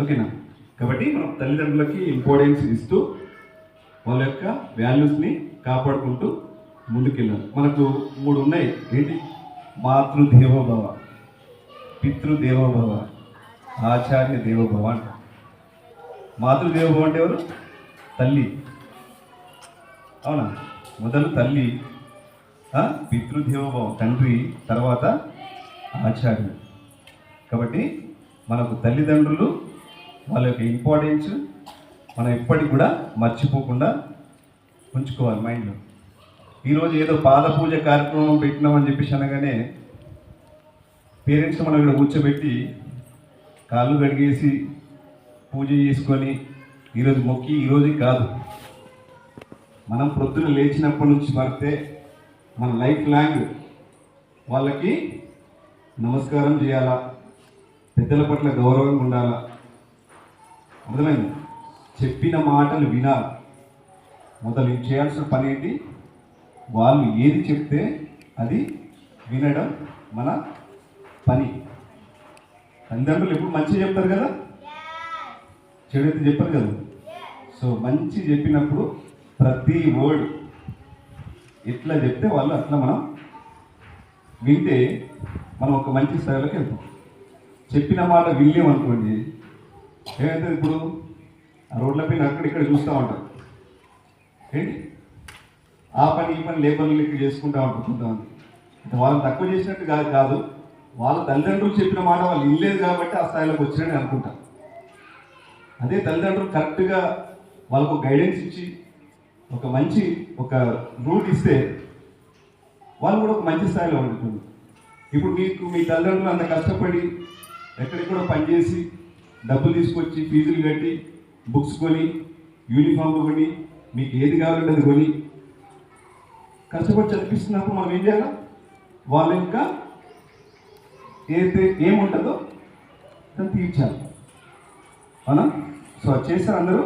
ఓకేనా? కాబట్టి మనం తల్లిదండ్రులకి ఇంపార్టెన్స్ ఇస్తూ వాళ్ళ యొక్క వాల్యూస్ని కాపాడుకుంటూ ముందుకెళ్ళాలి. మనకు మూడు ఉన్నాయి. ఏంటి? మాతృదేవోభవ పితృదేవోభవ ఆచార్య దేవోభవ అంట. మాతృదేవోభవ అంటే ఎవరు? తల్లి. అవునా? మొదలు తల్లి ఆ, పితృదేవోభవ తండ్రి తర్వాత ఆచార్యుడు కాబట్టి మనకు తల్లిదండ్రులు వాళ్ళ యొక్క ఇంపార్టెన్స్ మనం ఎప్పటికి కూడా మర్చిపోకుండా ఉంచుకోవాలి మైండ్లో ఈరోజు ఏదో పాద పూజ కార్యక్రమం పెట్టినామని చెప్పేసి అనగానే పేరెంట్స్ మనం ఇక్కడ కూర్చోబెట్టి కాళ్ళు కడిగేసి పూజ చేసుకొని ఈరోజు మొక్కి ఈరోజు కాదు. మనం ప్రొద్దున లేచినప్పటి నుంచి మరితే మన లైఫ్ లాంగ్ వాళ్ళకి నమస్కారం చేయాలా? పెద్దల పట్ల గౌరవంగా ఉండాలా? అర్థమైంది? చెప్పిన మాటలు వినాలి. మొదలు చేయాల్సిన పని ఏంటి? వాళ్ళు ఏది చెప్తే అది వినడం మన పని. తల్లిదండ్రులు ఎప్పుడు మంచి చెప్తారు కదా? చెడు అయితే చెప్పరు కదా? సో మంచి చెప్పినప్పుడు ప్రతి వర్డ్ ఎట్లా చెప్తే వాళ్ళు అట్లా మనం వింటే మనం ఒక మంచి స్థాయిలోకి వెళ్తాం. చెప్పిన మాట వినలేం అనుకోండి ఏమైతే ఇప్పుడు ఆ రోడ్ల పైన అక్కడిక్కడ చూస్తూ ఉంటారు. ఏంటి? ఆ పని ఈ పని లేబర్లు లెక్క చేసుకుంటా ఉంటారు కొంతమంది. వాళ్ళు వాళ్ళని తక్కువ చేసినట్టు కాదు కాదు. వాళ్ళ తల్లిదండ్రులు చెప్పిన మాట వాళ్ళు ఇల్లేదు కాబట్టి ఆ స్థాయిలోకి వచ్చినని అనుకుంటారు అదే తల్లిదండ్రులు కరెక్ట్గా వాళ్ళకు గైడెన్స్ ఇచ్చి ఒక మంచి ఒక రూట్ ఇస్తే వాళ్ళు కూడా ఒక మంచి స్థాయిలో ఉంటుంది ఇప్పుడు మీకు మీ తల్లిదండ్రులు అంత కష్టపడి ఎక్కడెక్కడో పనిచేసి డబ్బులు తీసుకొచ్చి ఫీజులు కట్టి బుక్స్ కొని యూనిఫామ్లు కొని మీకు ఏది కావాలంటే అది కొని. కష్టపడి చదివిస్తున్నప్పుడు మనం ఏం చేయాలి? వాళ్ళ యొక్క ఏదైతే ఏముంటుందో దాన్ని తీర్చాలి. అవునా? సో చేశారు అందరూ.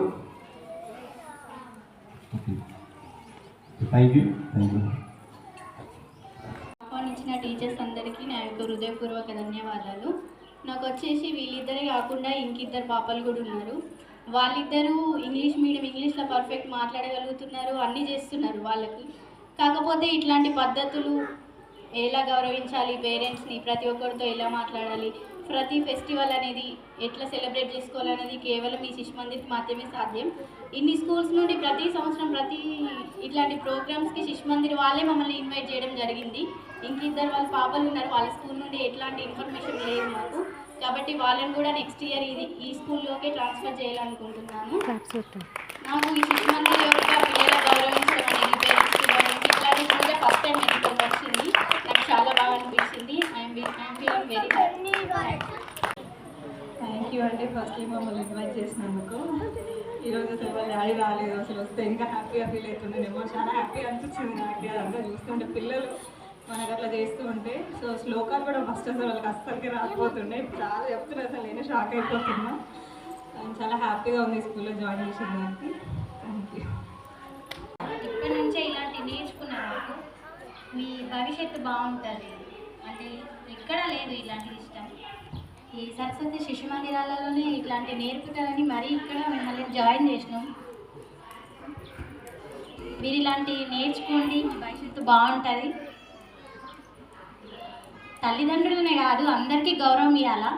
థ్యాంక్ యూ థ్యాంక్ యూ ఆహ్వానించిన టీచర్స్ అందరికీ నా యొక్క హృదయపూర్వక ధన్యవాదాలు. నాకు వచ్చేసి వీళ్ళిద్దరే కాకుండా ఇంకిద్దరు పాపలు కూడా ఉన్నారు. వాళ్ళిద్దరూ ఇంగ్లీష్ మీడియం ఇంగ్లీష్లో పర్ఫెక్ట్ మాట్లాడగలుగుతున్నారు అన్నీ చేస్తున్నారు వాళ్ళకి. కాకపోతే ఇట్లాంటి పద్ధతులు ఎలా గౌరవించాలి పేరెంట్స్ని ప్రతి ఒక్కరితో ఎలా మాట్లాడాలి ప్రతి ఫెస్టివల్ అనేది ఎట్లా సెలబ్రేట్ చేసుకోవాలనేది కేవలం ఈ శిశు మందిర్కి మాత్రమే సాధ్యం. ఇన్ని స్కూల్స్ నుండి ప్రతి సంవత్సరం ప్రతి ఇట్లాంటి ప్రోగ్రామ్స్కి శిశు మందిర్ వాళ్ళే మమ్మల్ని ఇన్వైట్ చేయడం జరిగింది. ఇంకిద్దరు వాళ్ళ పాపలు ఉన్నారు వాళ్ళ స్కూల్ నుండి ఎట్లాంటి ఇన్ఫర్మేషన్ లేదు మాకు. కాబట్టి వాళ్ళని కూడా నెక్స్ట్ ఇయర్ ఇది ఈ స్కూల్లోకే ట్రాన్స్ఫర్ చేయాలనుకుంటున్నాను. నాకు ఈ శిశు మందిర్ యొక్క పిల్లల గౌరవించడం అనేది పేరెంట్స్ గౌరవించి ఇట్లాంటి కూడా ఫస్ట్ టైం ఎన్నికలు వచ్చింది నాకు చాలా బాగా అనిపించింది I'm I'm feeling very happy thank first మమ్మల్ని ఇన్వైట్ చేసినందుకు. ఈరోజు అసలు వాళ్ళ డాడీ రాలేదు అసలు వస్తే ఇంకా హ్యాపీగా ఫీల్ అవుతుండేనేమో చాలా హ్యాపీగా అనిపించింది నాకు. అదంతా చూస్తుంటే పిల్లలు మనకు అట్లా చేస్తూ ఉంటే. సో శ్లోకాలు కూడా ఫస్ట్ అసలు వాళ్ళకి అస్సలకి రాకపోతుండే. చాలా చెప్తున్నారు అసలు నేను షాక్ అయిపోతున్నా. అండ్ చాలా హ్యాపీగా ఉంది స్కూల్లో జాయిన్ చేసిన దానికి. థ్యాంక్ యూ నుంచే ఇలాంటి నేర్చుకున్నారు మీ భవిష్యత్తు బాగుంటుంది. అంటే ఎక్కడా లేదు ఇలాంటి ఇష్టం. ఈ సరస్వతి శిశు మందిరాలలోనే ఇట్లాంటి నేర్పుతారని మరీ ఇక్కడ మిమ్మల్ని జాయిన్ చేసినాం. మీరు ఇలాంటివి నేర్చుకోండి భవిష్యత్తు బాగుంటుంది. తల్లిదండ్రులనే కాదు అందరికీ గౌరవం ఇవ్వాలా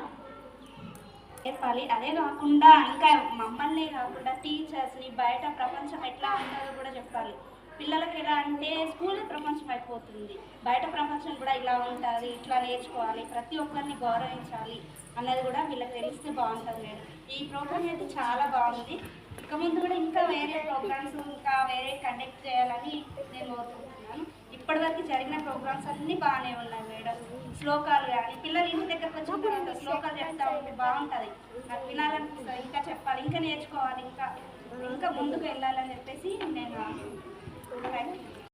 చెప్పాలి. అదే కాకుండా ఇంకా మమ్మల్ని కాకుండా టీచర్స్ని బయట ప్రపంచం ఎట్లా ఉంటుందో కూడా చెప్పాలి. పిల్లలకి ఎలా అంటే స్కూల్ ప్రపంచం అయిపోతుంది. బయట ప్రపంచం కూడా ఇలా ఉంటుంది ఇట్లా నేర్చుకోవాలి ప్రతి ఒక్కరిని గౌరవించాలి అన్నది కూడా వీళ్ళకి తెలిస్తే బాగుంటుంది మేడం. ఈ ప్రోగ్రామ్ అయితే చాలా బాగుంది. ఇక ముందు కూడా ఇంకా వేరే ప్రోగ్రామ్స్ ఇంకా వేరే కండక్ట్ చేయాలని నేను కోరుకుంటున్నాను. ఇప్పటివరకు జరిగిన ప్రోగ్రామ్స్ అన్నీ బాగానే ఉన్నాయి మేడం. శ్లోకాలు కానీ పిల్లలు ఇంటి దగ్గరకు వచ్చిన శ్లోకాలు చెప్తా ఉంటే బాగుంటుంది. నాకు వినాలనిపిస్తుంది ఇంకా చెప్పాలి ఇంకా నేర్చుకోవాలి ఇంకా ఇంకా ముందుకు వెళ్ళాలని చెప్పేసి నేను థ్యాంక్ యూ